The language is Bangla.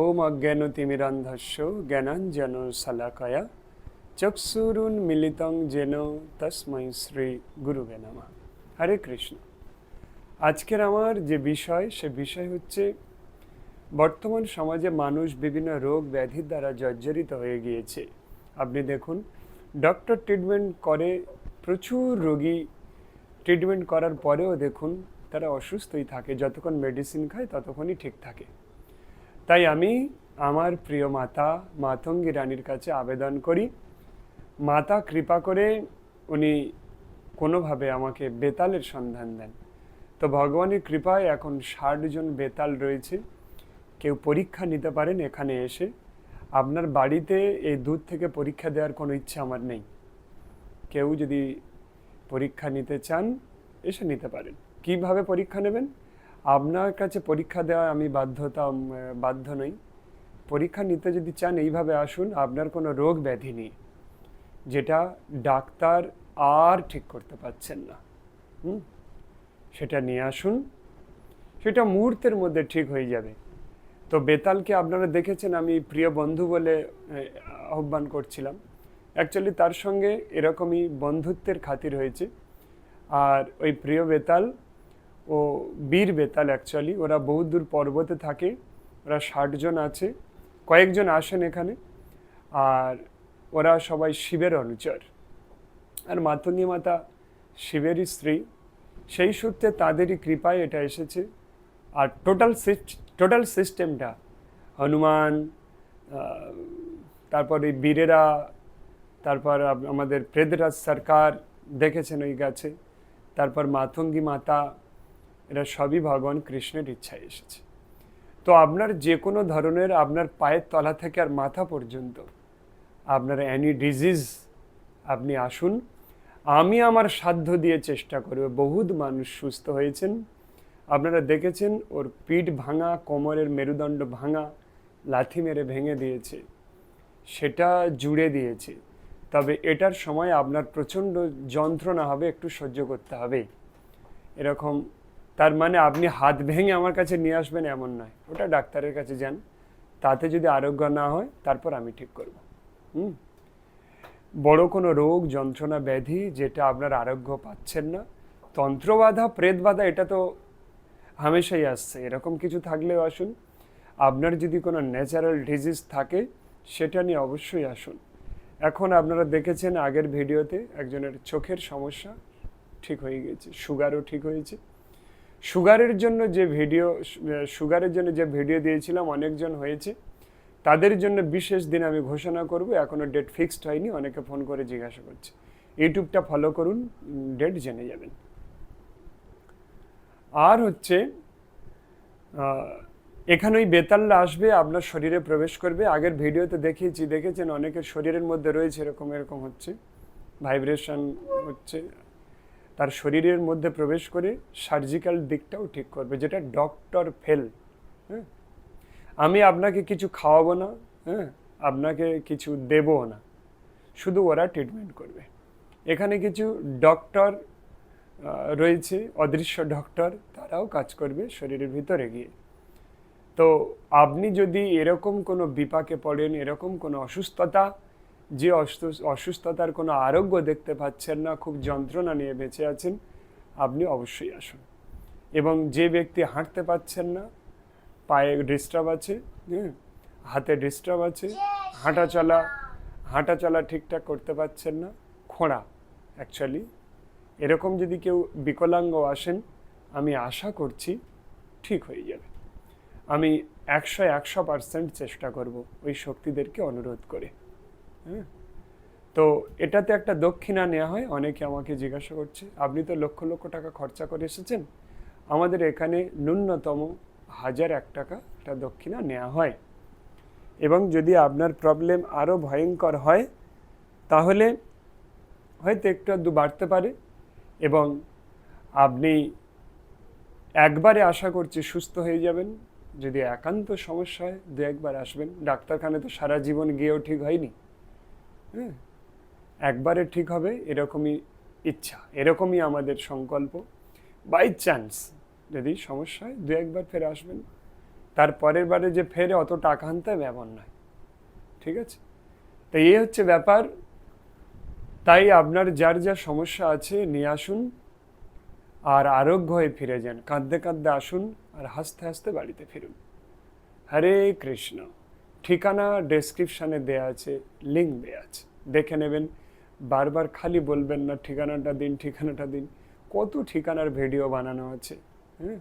ওম অজ্ঞানতিমিরান্ধস্য জ্ঞানাঞ্জন শালাকয়া চক্ষুরুন মিলিতং যেন তস্মৈ শ্রী গুরুবে নমঃ হরে কৃষ্ণ আজকের আমার যে বিষয়, সে বিষয় হচ্ছে বর্তমান সমাজে মানুষ বিভিন্ন রোগ ব্যাধির দ্বারা জর্জরিত হয়ে গিয়েছে। আপনি দেখুন ডক্টর ট্রিটমেন্ট করে প্রচুর রোগী ট্রিটমেন্ট করার পরেও দেখুন, তারা অসুস্থই থাকে, যতক্ষণ মেডিসিন খায় ততক্ষণই ঠিক থাকে। তাই আমি আমার প্রিয় মাতা মাতঙ্গী রানীর কাছে আবেদন করি, মাতা কৃপা করে উনি কোনোভাবে আমাকে বেতালের সন্ধান দেন। তো ভগবানের কৃপায় এখন ষাট জন বেতাল রয়েছে, কেউ পরীক্ষা নিতে পারেন এখানে এসে। আপনার বাড়িতে এই দুধ থেকে পরীক্ষা দেওয়ার কোনো ইচ্ছা আমার নেই। কেউ যদি পরীক্ষা নিতে চান, এসে নিতে পারেন। কীভাবে পরীক্ষা নেবেন? আপনার কাছে পরীক্ষা দেওয়া আমি বাধ্যতা বাধ্য নই। পরীক্ষা নিতে যদি চান এইভাবে আসুন, আপনার কোনো রোগ ব্যাধি নেই, যেটা ডাক্তার আর ঠিক করতে পারছেন না। হুম? সেটা নিয়ে আসুন, সেটা মুহূর্তের মধ্যে ঠিক হয়ে যাবে। তো বেতালকে আপনারা দেখেছেন, আমি প্রিয় বন্ধু বলে আহ্বান করছিলাম। অ্যাকচুয়ালি তার সঙ্গে এরকমই বন্ধুত্বের খাতির হয়েছে। আর ওই প্রিয় বেতাল ও বীর বেতাল অ্যাকচুয়ালি ওরা বহু দূর পর্বতে থাকে, ওরা ষাট জন আছে, কয়েকজন আসেন এখানে, আর ওরা সবাই শিবের অনুচর। আর মাতঙ্গী মাতা শিবেরই স্ত্রী, সেই সূত্রে তাদেরই কৃপায় এটা এসেছে। আর টোটাল টোটাল সিস্টেমটা হনুমান তারপর এই বীরেরা, তারপর আমাদের প্রেদরাজ সরকার দেখেছেন ওই গাছে, তারপর মাতঙ্গী মাতা এরা সবই ভগবান কৃষ্ণের ইচ্ছায় এসেছে। তো আপনার যে কোনো ধরনের আপনার পায়ের তলা থেকে আর মাথা পর্যন্ত আপনার অ্যানি ডিজিজ আপনি আসুন, আমি আমার সাধ্য দিয়ে চেষ্টা করব। বহুত মানুষ সুস্থ হয়েছেন। আপনারা দেখেছেন ওর পিঠ ভাঙা, কোমরের মেরুদণ্ড ভাঙা, লাথি মেরে ভেঙে দিয়েছে। সেটা জুড়ে দিয়েছে। তবে এটার সময় আপনার প্রচণ্ড যন্ত্রণা হবে, একটু সহ্য করতে হবে। এরকম তার মানে আপনি হাত ভেঙে আমার কাছে নিয়ে আসবেন এমন নয়। ওটা ডাক্তারের কাছে যান। তাতে যদি আরোগ্য না হয়, তারপর আমি ঠিক করব। হুম? বড় কোনো রোগ, যন্ত্রণা, ব্যাধি যেটা আপনার আরোগ্য পাচ্ছেন না। তন্ত্রবাধা, প্রেতবাধা, এটা তো হামেশাই আসছে। এরকম কিছু থাকলেও আসুন। আপনার যদি কোনো ন্যাচারাল ডিজিজ থাকে, সেটা নিয়ে অবশ্যই আসুন। এখন আপনারা দেখেছেন আগের ভিডিওতে একজনের চোখের সমস্যা ঠিক হয়ে গেছে সুগারও ঠিক হয়েছে। সুগারের জন্য যে ভিডিও, সুগারের জন্য যে ভিডিও দিয়েছিলাম, অনেকজন হয়েছে। তাদের জন্য বিশেষ দিন আমি ঘোষণা করব এখনও ডেট ফিক্সড হয়নি, অনেকে ফোন করে জিজ্ঞাসা করছে। ইউটিউবটা ফলো করুন ডেট জেনে যাবেন। আর হচ্ছে এখানে ওই বেতাল্লা আসবে, আপনার শরীরে প্রবেশ করবে। আগের ভিডিওতে দেখিয়েছি, দেখেছেন, অনেকের শরীরের মধ্যে রয়েছে, এরকম এরকম হচ্ছে। ভাইব্রেশন হচ্ছে। তার শরীরের মধ্যে প্রবেশ করে সার্জিক্যাল দিকটাও ঠিক করবে, যেটা ডক্টর ফেল। হ্যাঁ? আমি আপনাকে কিছু খাওয়াবো না হ্যাঁ? আপনাকে কিছু দেবও না। শুধু ওরা ট্রিটমেন্ট করবে। এখানে কিছু ডক্টর রয়েছে, অদৃশ্য ডক্টর, তারাও কাজ করবে শরীরের ভিতরে গিয়ে। তো আপনি যদি এরকম কোনো বিপাকে পড়েন, এরকম কোনো অসুস্থতা যে অসু- অসুস্থতার কোনো আরোগ্য দেখতে পাচ্ছেন না, খুব যন্ত্রণা নিয়ে বেঁচে আছেন, আপনি অবশ্যই আসুন। এবং যে ব্যক্তি হাঁটতে পাচ্ছেন না, পায়ে ডিস্টার্ব আছে হ্যাঁ হাতে ডিস্টার্ব আছে, হাঁটা চলা হাঁটা চলা ঠিকঠাক করতে পারছেন না, খোঁড়া অ্যাকচুয়ালি এরকম যদি কেউ বিকলাঙ্গ আসেন, আমি আশা করছি ঠিক হয়ে যাবে। আমি একশো একশো পার্সেন্ট চেষ্টা করব ওই শক্তিদেরকে অনুরোধ করে। হ্যাঁ? তো এটাতে একটা দক্ষিণা নেওয়া হয়, অনেকে আমাকে জিজ্ঞাসা করছে, আপনি তো লক্ষ লক্ষ টাকা খরচা করে এসেছেন। আমাদের এখানে ন্যূনতম হাজার এক টাকা একটা দক্ষিণা নেওয়া হয়। এবং যদি আপনার প্রবলেম আরও ভয়ঙ্কর হয়, তাহলে হয়তো একটু আধটু বাড়তে পারে। এবং আপনি একবারে আশা করছি সুস্থ হয়ে যাবেন। যদি একান্ত সমস্যা হয়, দু একবার আসবেন। ডাক্তারখানে তো সারা জীবন গিয়েও ঠিক হয়নি। হ্যাঁ একবারে ঠিক হবে, এরকমই ইচ্ছা, এরকমই আমাদের সংকল্প। বাই চান্স যদি সমস্যা হয়, দু একবার ফের আসবেন। তার পরের বারে যে ফেরে অত টাকা আনতে হবে, এমন নয়। ঠিক আছে? তো এই হচ্ছে ব্যাপার। তাই আপনার যার যা সমস্যা আছে, নিয়ে আসুন। আর আরোগ্য হয়ে ফিরে যান। কাঁদতে কাঁদতে আসুন আর হাসতে হাসতে বাড়িতে ফিরুন। হরে কৃষ্ণ। ঠিকানা ডেসক্রিপশানে দেয়া আছে লিঙ্ক দেওয়া আছে। দেখে নেবেন, বারবার খালি বলবেন না, ঠিকানাটা দিন ঠিকানাটা দিন। কত ঠিকানার ভিডিও বানানো আছে হ্যাঁ?